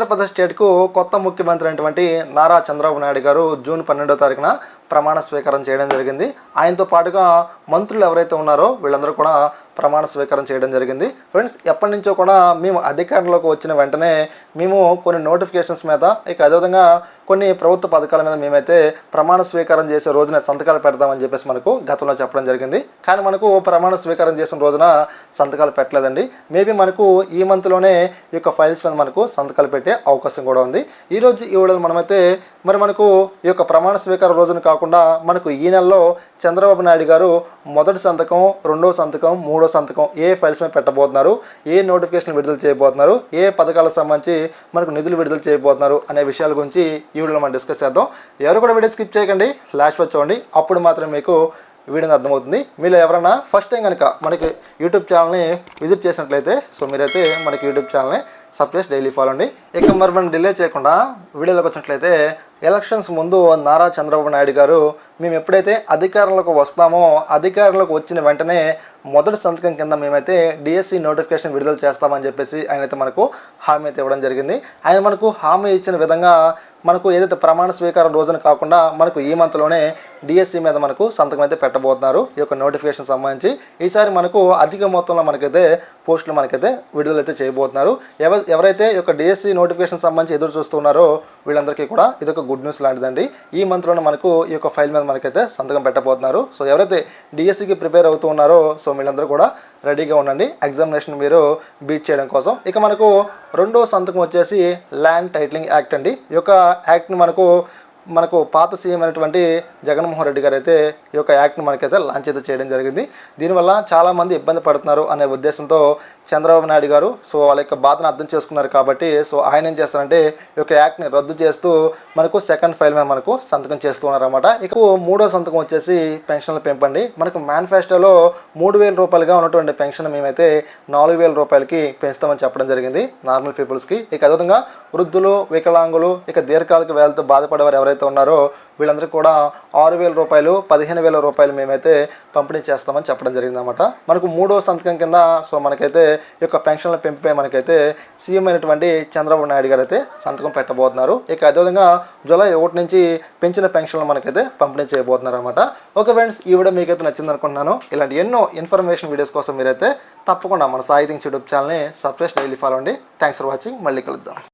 ఆంధ్రప్రదేశ్ స్టేట్కు కొత్త ముఖ్యమంత్రి అయినటువంటి నారా చంద్రబాబు నాయుడు గారు జూన్ పన్నెండో తారీఖున ప్రమాణ స్వీకారం చేయడం జరిగింది. ఆయనతో పాటుగా మంత్రులు ఎవరైతే ఉన్నారో వీళ్ళందరూ కూడా ప్రమాణ స్వీకారం చేయడం జరిగింది. ఫ్రెండ్స్ ఎప్పటి నుంచో కూడా మేము అధికారంలోకి వచ్చిన వెంటనే మేము కొన్ని నోటిఫికేషన్స్ మీద ఇక అదేవిధంగా కొన్ని ప్రభుత్వ పథకాల మీద మేమైతే ప్రమాణ స్వీకారం చేసే రోజున సంతకాలు పెడతామని చెప్పేసి మనకు గతంలో చెప్పడం జరిగింది. కానీ మనకు ప్రమాణ స్వీకారం చేసిన రోజున సంతకాలు పెట్టలేదండి. మేబీ మనకు ఈ మంత్లోనే ఈ యొక్క ఫైల్స్ మీద మనకు సంతకాలు పెట్టే అవకాశం కూడా ఉంది. ఈరోజు ఈ వీడియోలో మనమైతే మరి మనకు ఈ యొక్క ప్రమాణ స్వీకారం రోజున కాకుండా మనకు ఈ నెలలో చంద్రబాబు నాయుడు గారు మొదటి సంతకం రెండో సంతకం మూడో సంతకం ఏ ఫైల్స్ మీద పెట్టబోతున్నారు ఏ నోటిఫికేషన్ విడుదల చేయబోతున్నారు ఏ పథకాలకు సంబంధించి మనకు నిధులు విడుదల చేయబోతున్నారు అనే విషయాల గురించి ఈ వీడియోలో మనం డిస్కస్ చేద్దాం. ఎవరు కూడా వీడియో స్కిప్ చేయకండి లాస్ట్ వచ్చి చూడండి. అప్పుడు మాత్రం మీకు వీడియోని అర్థమవుతుంది. మీరు ఎవరైనా ఫస్ట్ టైం కనుక మనకి యూట్యూబ్ ఛానల్ని విజిట్ చేసినట్లయితే సో మీరైతే మనకి యూట్యూబ్ ఛానల్ని సబ్స్క్రైబ్ డైలీ ఫాలో అండి. ఇక మరి మనం డిలే చేయకుండా వీడియోలోకి వచ్చినట్లయితే ఎలక్షన్స్ ముందు నారా చంద్రబాబు నాయుడు గారు మేము ఎప్పుడైతే అధికారంలోకి వస్తామో అధికారంలోకి వచ్చిన వెంటనే మొదటి సంతకం కింద మేమైతే డిఎస్సి నోటిఫికేషన్ విడుదల చేస్తామని చెప్పేసి ఆయన అయితే మనకు హామీ అయితే ఇవ్వడం జరిగింది. ఆయన మనకు హామీ ఇచ్చిన విధంగా మనకు ఏదైతే ప్రమాణ స్వీకారం రోజున కాకుండా మనకు ఈ మంత్లోనే డిఎస్సి మీద మనకు సంతకం అయితే పెట్టబోతున్నారు. ఈ యొక్క నోటిఫికేషన్ సంబంధించి ఈసారి మనకు అధిక మొత్తంలో మనకైతే పోస్టులు మనకైతే విడుదలైతే చేయబోతున్నారు. ఎవ ఎవరైతే ఈ యొక్క డిఎస్సి నోటిఫికేషన్ సంబంధించి ఎదురు చూస్తున్నారో వీళ్ళందరికీ కూడా ఇది ఒక గుడ్ న్యూస్ లాంటిదండి. ఈ మంత్లోనే మనకు ఈ యొక్క ఫైల్ మీద మనకైతే సంతకం పెట్టబోతున్నారు. సో ఎవరైతే డిఎస్సికి ప్రిపేర్ అవుతూ ఉన్నారో సో వీళ్ళందరూ కూడా రెడీగా ఉండండి. ఎగ్జామినేషన్ మీరు బీట్ చేయడం కోసం. ఇక మనకు రెండో సంతకం వచ్చేసి ల్యాండ్ టైటిలింగ్ యాక్ట్ అండి. ఈ యొక్క యాక్ట్ని మనకు మనకు పాత సీఎం అయినటువంటి జగన్మోహన్ రెడ్డి గారు అయితే ఈ యొక్క యాక్ట్ని మనకైతే లాంచ్ అయితే చేయడం జరిగింది. దీనివల్ల చాలామంది ఇబ్బంది పడుతున్నారు అనే ఉద్దేశంతో చంద్రబాబు నాయుడు గారు సో వాళ్ళ యొక్క బాధను అర్థం చేసుకున్నారు కాబట్టి సో ఆయన ఏం చేస్తారంటే ఈ యొక్క యాక్ట్ని రద్దు చేస్తూ మనకు సెకండ్ ఫైల్ మీద మనకు సంతకం చేస్తూ ఉన్నారన్నమాట. ఇక మూడో సంతకం వచ్చేసి పెన్షన్లు పెంపండి మనకు మేనిఫెస్టోలో మూడు వేల రూపాయలుగా ఉన్నటువంటి పెన్షన్ మేమైతే నాలుగు వేల రూపాయలకి పెంచుతామని చెప్పడం జరిగింది. నార్మల్ పీపుల్స్కి. ఇక అదేవిధంగా వృద్ధులు వికలాంగులు ఇక దీర్ఘకాలిక వ్యాధులతో బాధపడేవారు ఎవరైతే ఉన్నారో వీళ్ళందరికీ కూడా ఆరు వేల రూపాయలు పదిహేను వేల రూపాయలు మేమైతే పంపిణీ చేస్తామని చెప్పడం జరిగిందన్నమాట. మనకు మూడో సంతకం కింద సో మనకైతే ఈ యొక్క పెన్షన్ల పెంపుపై మనకైతే సీఎం అయినటువంటి చంద్రబాబు నాయుడు గారు అయితే సంతకం పెట్టబోతున్నారు. ఇక అదేవిధంగా జూలై ఒకటి నుంచి పెంచిన పెన్షన్లు మనకైతే పంపిణీ చేయబోతున్నారు అనమాట ఓకే ఫ్రెండ్స్ ఈ వీడియో మీకైతే నచ్చింది అనుకుంటున్నాను. ఇలాంటి ఎన్నో ఇన్ఫర్మేషన్ వీడియోస్ కోసం మీరైతే తప్పకుండా మన సాయిథింగ్స్ యూట్యూబ్ ఛానల్ని సబ్స్క్రైబ్ డైలీ ఫాలో అండి థ్యాంక్స్ ఫర్ వాచింగ్ మళ్ళీ కలుద్దాం.